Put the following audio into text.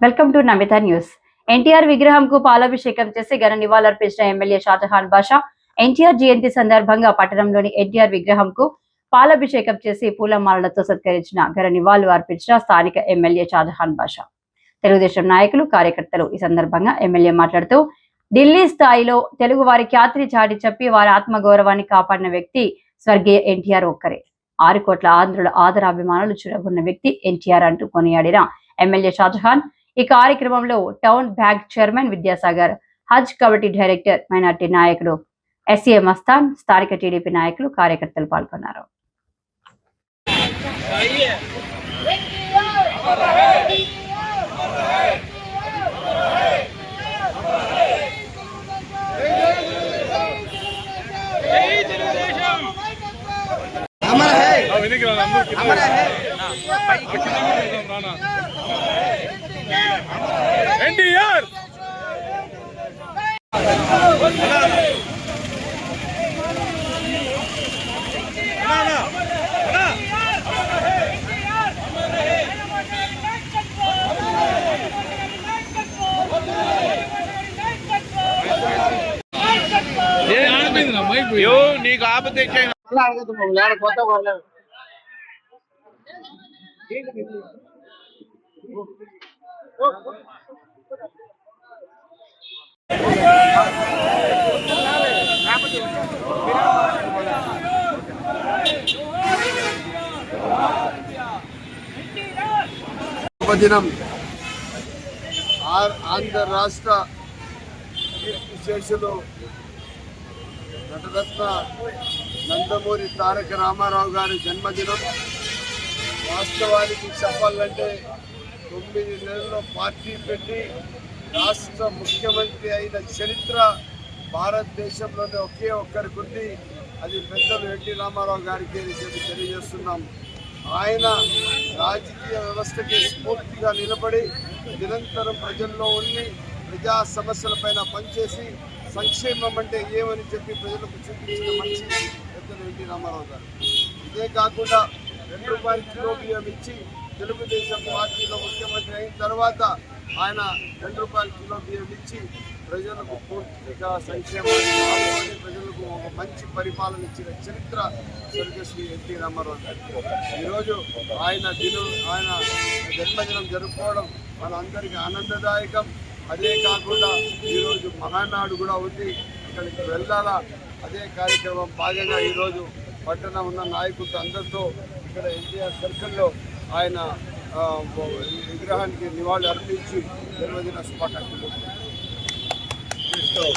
Welcome to Namita news. NTR విగ్రహంకు పాలాభిషేకం చేసి ఘన నివాళులర్పించిన ఎమ్మెల్యే షాజహాన్ బాషా ఎన్టీఆర్ జయంతి సందర్భంగా పట్టణంలోని ఎన్టీఆర్ విగ్రహంకు పాలాభిషేకం చేసి పూలమాలలతో సత్కరించిన ఘన నివాళులు అర్పించిన స్థానిక ఎమ్మెల్యే షాజహాన్ బాషా. తెలుగుదేశం నాయకులు కార్యకర్తలు ఈ సందర్భంగా ఎమ్మెల్యే మాట్లాడుతూ ఢిల్లీ స్థాయిలో తెలుగు వారి ఖ్యాతిని చాటి చెప్పి వారి ఆత్మగౌరవాన్ని కాపాడిన వ్యక్తి స్వర్గీయ ఎన్టీఆర్ ఒక్కరే. ఆరు కోట్ల ఆంధ్రుల ఆదరాభిమానులు చురగొన్న వ్యక్తి ఎన్టీఆర్ అంటూ కొనియాడిన ఎమ్మెల్యే షాజహాన్ ఈ కార్యక్రమంలో town bank chairman Vidyasagar Haj committee director minority నాయకులు ఎస్ఏ మస్తాన్ స్థానిక టీడీపీ నాయకులు కార్యకర్తలు పాల్గొన్నారు. అమర హై! అమర హై! ఏ ఆడిపోయింది నా మైక్ యో శుభదినం. ఆ- ఆంధ్ర రాష్ట్ర కీర్తి శేషులు నటరత్న నందమూరి తారక రామారావు గారి జన్మదినం. వాస్తవానికి చెప్పాలంటే తొమ్మిది నెలల్లో పార్టీ పెట్టి రాష్ట్ర ముఖ్యమంత్రి అయిన చరిత్ర భారతదేశంలోనే ఒకే ఒక్కరికి ఉంది. అది పెద్దలు ఎన్టీ రామారావు గారికి తెలియజేస్తున్నాం. ఆయన రాజకీయ వ్యవస్థకి స్ఫూర్తిగా నిలబడి నిరంతరం ప్రజల్లో ఉండి ప్రజా సమస్యలపైన పనిచేసి సంక్షేమం అంటే ఏమని చెప్పి ప్రజలకు చూపించిన మంచి పెద్దలు ఎన్టీ రామారావు గారు. ఇదే కాకుండా రెండు రూపాయల కిలో బియ్యం ఇచ్చి తెలుగుదేశం పార్టీలో ముఖ్యమంత్రి అయిన తర్వాత ఆయన రెండు రూపాయల కిలో బియ్యం ఇచ్చి ప్రజలకు పూర్తిగా సంక్షేమాన్ని ప్రజలకు ఒక మంచి పరిపాలన ఇచ్చిన చరిత్ర స్వర్గశ్రీ ఎన్టీ రామారావు గారికి ఈరోజు ఆయన దినం ఆయన జన్మదినం జరుపుకోవడం మనందరికీ ఆనందదాయకం. అదే కాకుండా ఈరోజు మహానాడు కూడా ఉంది. అక్కడికి వెళ్ళాలా? అదే కార్యక్రమం భాగంగా ఈరోజు పట్టణ ఉన్న నాయకులతో అందరితో ఇక్కడ ఎన్టీఆర్ సర్కిల్లో ఆయన విగ్రహానికి నివాళులు అర్పించి జన్మదిన శుభాకాంక్షలు. Cristal,